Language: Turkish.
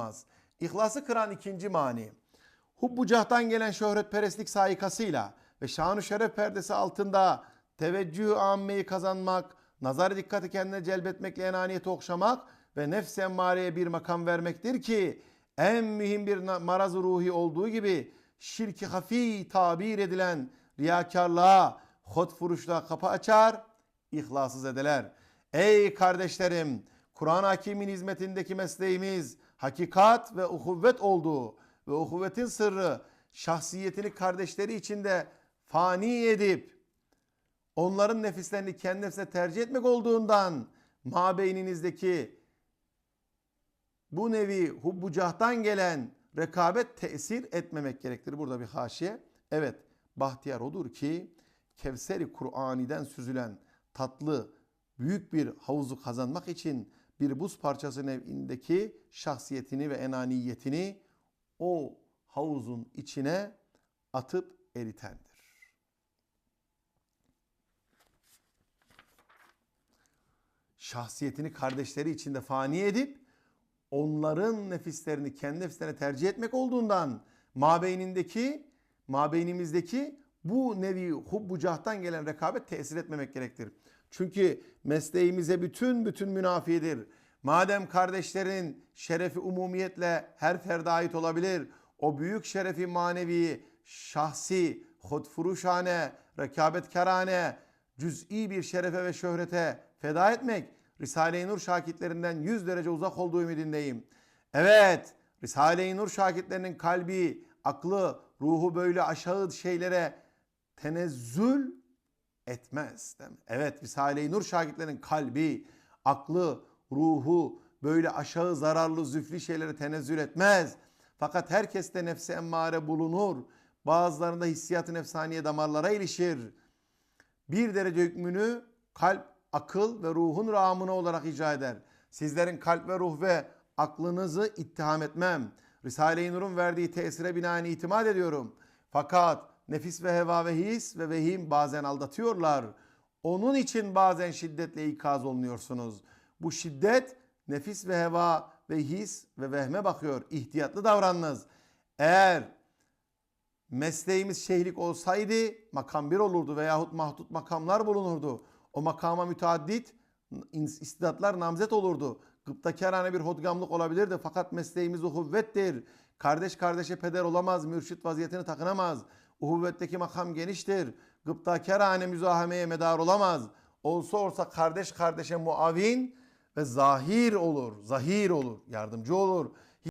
kazanılmaz. İhlası kıran ikinci mani. Hubbu cahtan gelen şöhretperestlik saikasıyla ve şanu şeref perdesi altında teveccüh ammeyi kazanmak, nazar dikkati kendine celbetmekle enaniyeti okşamak ve nefs emmareye bir makam vermektir ki en mühim bir maraz ruhi olduğu gibi şirki hafi tabir edilen riyakarlığa, hotfuruşluğa kapı açar, ihlassız edeler. Ey kardeşlerim! Kur'an-ı Hakim'in hizmetindeki mesleğimiz hakikat ve uhuvvet olduğu ve uhuvvetin sırrı şahsiyetini kardeşleri içinde fani edip onların nefislerini kendi nefsine tercih etmek olduğundan mabeyninizdeki bu nevi hubbucahtan gelen rekabet tesir etmemek gerektir. Burada bir haşiye. Evet bahtiyar odur ki Kevser-i Kur'ani'den süzülen tatlı büyük bir havuzu kazanmak için bir buz parçası nev'indeki şahsiyetini ve enaniyetini o havuzun içine atıp eritendir. Şahsiyetini kardeşleri içinde fani edip onların nefislerini kendi nefislerine tercih etmek olduğundan mabeynindeki, mabeynimizdeki bu nevi hubbucahtan gelen rekabet tesir etmemek gerektir. Çünkü mesleğimize bütün bütün münafidir. Madem kardeşlerin şerefi umumiyetle her ferde ait olabilir, o büyük şerefi manevi, şahsi, hudfuruşane, rekabetkarane, cüz'i bir şerefe ve şöhrete feda etmek Risale-i Nur şakitlerinden 100 derece uzak olduğu ümidindeyim. Evet, Risale-i Nur şakitlerinin kalbi, aklı, ruhu böyle aşağı şeylere tenezzül etmez. Değil mi? Evet, Risale-i Nur şakitlerinin kalbi, aklı, ruhu böyle aşağı zararlı züfli şeylere tenezzül etmez. Fakat herkeste nefsi emmare bulunur. Bazılarında hissiyat-ı nefsaniye damarlara ilişir bir derece hükmünü kalp, akıl ve ruhun ramına olarak icra eder. Sizlerin kalp ve ruh ve aklınızı ittiham etmem. Risale-i Nur'un verdiği tesire binaen itimat ediyorum. Fakat nefis ve heva ve his ve vehim bazen aldatıyorlar. Onun için bazen şiddetle ikaz olunuyorsunuz. Bu şiddet nefis ve heva ve his ve vehme bakıyor. İhtiyatlı davranınız. Eğer mesleğimiz şeyhlik olsaydı makam bir olurdu veyahut mahdut makamlar bulunurdu. O makama müteaddit istidatlar namzet olurdu. Gıptakarane bir hodgamlık olabilirdi fakat mesleğimiz uhuvvettir. Kardeş kardeşe peder olamaz, mürşit vaziyetini takınamaz. Uhuvvetteki makam geniştir. Gıptakarane müzahameye medar olamaz. Olsa olsa kardeş kardeşe muavin ve zahir olur, zahir olur, yardımcı olur.